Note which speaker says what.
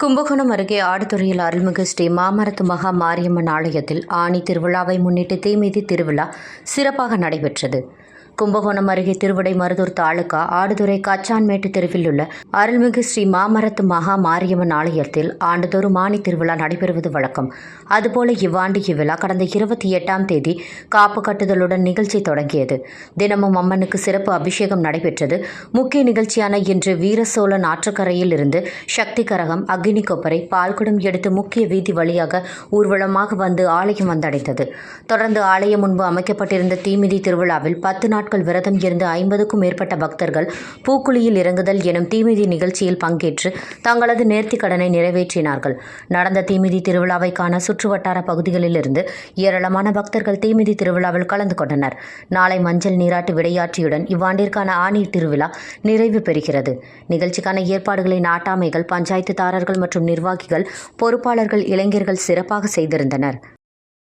Speaker 1: கும்பகோணம் அருகே ஆடுதுறையில் அருள்மிகு ஸ்ரீ மாமரத்து மகா மாரியம்மன் ஆலயத்தில் ஆணி திருவிழாவை முன்னிட்டு தீமிதி திருவிழா சிறப்பாக நடைபெற்றது. கும்பகோணம் அருகே திருவிடை மருதூர் தாலுகா ஆடுதுறை காச்சான்மேட்டு தெருவில் உள்ள அருள்மிகு ஸ்ரீ மாமரத்து மகா மாரியம்மன் ஆலயத்தில் ஆண்டுதோறும் மானி திருவிழா நடைபெறுவது வழக்கம். அதுபோல இவ்வாண்டு இவ்விழா கடந்த இருபத்தி எட்டாம் தேதி காப்பு கட்டுதலுடன் நிகழ்ச்சி தொடங்கியது. தினமும் அம்மனுக்கு சிறப்பு அபிஷேகம் நடைபெற்றது. முக்கிய நிகழ்ச்சியான இன்று வீரசோழன் ஆற்றுக்கரையில் இருந்து சக்தி கரகம் அக்னி கொப்பரை பால்குடம் எடுத்து முக்கிய வீதி வழியாக ஊர்வலமாக வந்து ஆலயம் வந்தடைந்தது. தொடர்ந்து ஆலயம் முன்பு அமைக்கப்பட்டிருந்த தீமிதி திருவிழாவில் பத்து நாட்கள் விரதம் இருந்து ஐம்பதுக்கும் மேற்பட்ட பக்தர்கள் பூக்குழியில் இறங்குதல் எனும் தீமிதி நிகழ்ச்சியில் பங்கேற்று தங்களது நேர்த்திக் கடனை நிறைவேற்றினார்கள். நடந்த தீமிதி திருவிழாவை காண சுற்றுவட்டார பகுதிகளிலிருந்து ஏராளமான பக்தர்கள் தீமிதி திருவிழாவில் கலந்து கொண்டனர். நாளை மஞ்சள் நீராட்டு விடையாற்றியுடன் இவ்வாண்டிற்கான ஆணீர் திருவிழா நிறைவு பெறுகிறது. நிகழ்ச்சிக்கான ஏற்பாடுகளை நாட்டாமைகள் பஞ்சாயத்துதாரர்கள் மற்றும் நிர்வாகிகள் பொறுப்பாளர்கள் இளைஞர்கள் சிறப்பாக செய்திருந்தனர்.